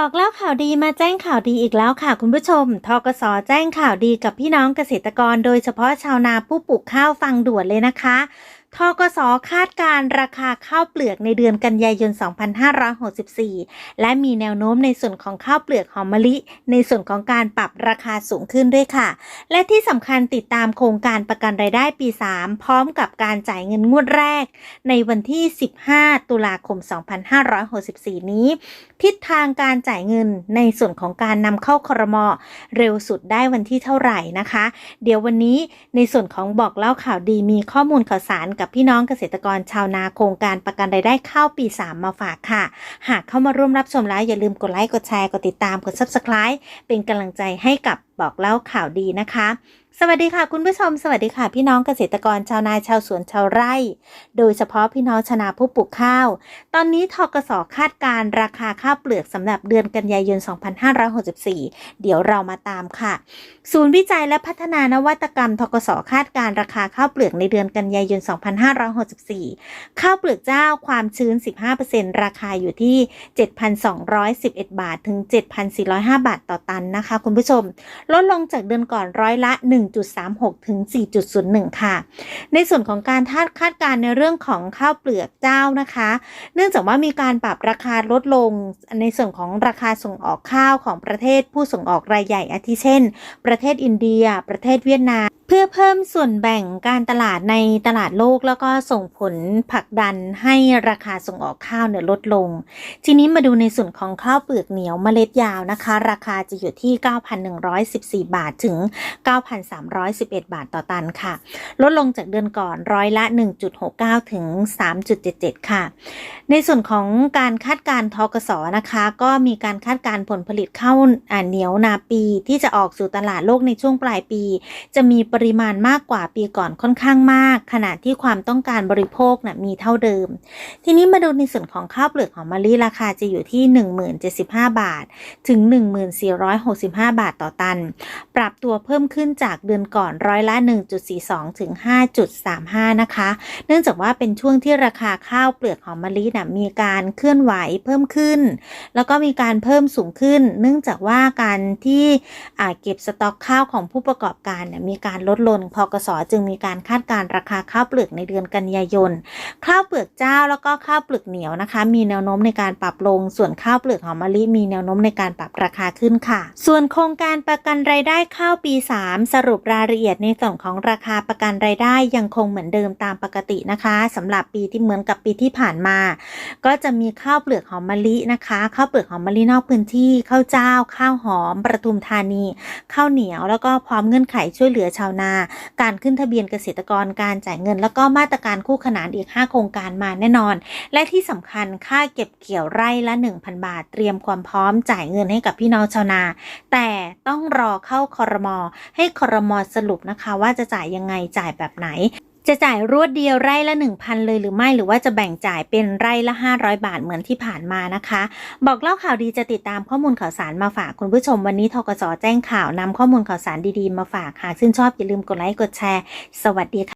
บอกเล่าข่าวดีมาแจ้งข่าวดีอีกแล้วค่ะคุณผู้ชม ทกสแจ้งข่าวดีกับพี่น้องเกษตรกร โดยเฉพาะชาวนาผู้ปลูกข้าวฟังด่วนเลยนะคะ ทกสคาดการราคาข้าวเปลือกในเดือนกันยายน 2564 และมีแนวโน้มในส่วนของข้าวเปลือกหอมมะลิ ในส่วนของการปรับราคาสูงขึ้นด้วยค่ะ และที่สำคัญติดตามโครงการประกันรายได้ปี 3 พร้อมกับการจ่ายเงินงวดแรก ในวันที่ 15 ตุลาคม 2564 นี้ ทิศทางการจ่ายเงินในส่วนของการนำเข้าครมเร็วสุดได้วันที่เท่าไหร่นะคะ เดี๋ยววันนี้ในส่วนของบอกเล่าข่าวดีมีข้อมูลข่าวสารกับพี่น้องเกษตรกรชาวนาโครงการประกันรายได้ข้าวปี 3 มาฝากค่ะ หากเข้ามาร่วมรับชมแล้วอย่าลืมกดไลค์กดแชร์กดติดตามกด Subscribe เป็นกำลังใจให้กับบอกเล่าข่าวดีนะคะ สวัสดีค่ะคุณผู้ชม สวัสดีค่ะ พี่น้องเกษตรกรชาวนาชาวสวนชาวไร่ โดยเฉพาะพี่น้องชนาผู้ปลูกข้าว ตอนนี้ทกสคาดการราคาข้าวเปลือกสำหรับเดือนกันยายน 2564 เดี๋ยวเรามาตามค่ะ ศูนย์วิจัยและพัฒนานวัตกรรมทกสคาดการราคาข้าวเปลือกในเดือนกันยายน 2564 ข้าวเปลือกเจ้าความชื้น 15%ราคาอยู่ที่ 7,211 บาทถึง 7,405 บาทต่อตันนะคะ คุณผู้ชม ลดลงจากเดือนก่อนร้อยละ1.36 ถึง 4.01 ค่ะ ในส่วนของการคาดคาดการณ์ในเรื่องของข้าวเปลือกเจ้านะคะ เนื่องจากว่ามีการปรับราคาลดลงในส่วนของราคาส่งออกข้าวของประเทศผู้ส่งออกรายใหญ่อาทิเช่น ประเทศอินเดีย ประเทศเวียดนามเพื่อเพิ่มส่วนแบ่งการตลาดในตลาดโลกแล้วก็ส่งผลผลักดันให้ราคาส่งออกข้าวเนี่ยลดลง ทีนี้มาดูในส่วนของข้าวเปลือกเหนียวเมล็ดยาวนะคะ ราคาจะอยู่ที่ 9,114 บาทถึง 9,311 บาทต่อตันค่ะ ลดลงจากเดือนก่อนร้อยละ 1.69 ถึง 3.77 ค่ะ ในส่วนของการคาดการทกสนะคะ ก็มีการคาดการผลผลิตข้าวเหนียวนาปีที่จะออกสู่ตลาดโลกในช่วงปลายปี จะมีปริมาณมากกว่าปีก่อนค่อนข้างมาก ขณะที่ความต้องการบริโภคนะมีเท่าเดิม ทีนี้มาดูในส่วนของข้าวเปลือกหอมมะลิราคาจะอยู่ที่ 1075 บาท ถึง 1465 บาทต่อตัน ปรับตัวเพิ่มขึ้นจากเดือนก่อนร้อยละ 1.42 ถึง 5.35 นะคะ เนื่องจากว่าเป็นช่วงที่ราคาข้าวเปลือกหอมมะลินะมีการเคลื่อนไหวเพิ่มขึ้น แล้วก็มีการเพิ่มสูงขึ้น เนื่องจากว่าการที่เก็บสต็อกข้าวของผู้ประกอบการนี่ยมีการลดลงพกสจึงมีการคาดการราคาข้าวเปลือกในเดือนกันยายน ข้าวเปลือกเจ้าแล้วก็ข้าวเปลือกเหนียวนะคะ มีแนวโน้มในการปรับลง ส่วนข้าวเปลือกหอมมะลิมีแนวโน้มในการปรับราคาขึ้นค่ะ ส่วนโครงการประกันรายได้ข้าวปี 3 สรุปรายละเอียดในส่วนของราคาประกันรายได้ยังคงเหมือนเดิมตามปกตินะคะสำหรับปีที่เหมือนกับปีที่ผ่านมา ก็จะมีข้าวเปลือกหอมมะลินะคะข้าวเปลือกหอมมะลินอกพื้นที่ข้าวเจ้า ข้าวหอมประทุมธานี ข้าวเหนียวแล้วก็พร้อมเงื่อนไขช่วยเหลือชาวนา การขึ้นทะเบียนเกษตรกรการจ่ายเงิน แล้วก็มาตรการคู่ขนานอีก 5 โครงการมาแน่นอน และที่สำคัญค่าเก็บเกี่ยวไร่ละ 1,000 บาท เตรียมความพร้อมจ่ายเงินให้กับพี่น้องชาวนา แต่ต้องรอเข้าคอรมอให้คอรมอสรุปนะคะว่าจะจ่ายยังไงจ่ายแบบไหน จะจ่ายรวดเดียวไร่ละ 1,000 เลยหรือไม่หรือว่าจะแบ่งจ่ายเป็นไร่ละ 500 บาทเหมือนที่ผ่านมานะคะ บอกเล่าข่าวดีจะติดตามข้อมูลข่าวสารมาฝากคุณผู้ชมวันนี้ทกสแจ้งข่าวนำข้อมูลข่าวสารดีๆมาฝากหากชื่นชอบอย่าลืมกดไลค์กดแชร์ สวัสดีค่ะ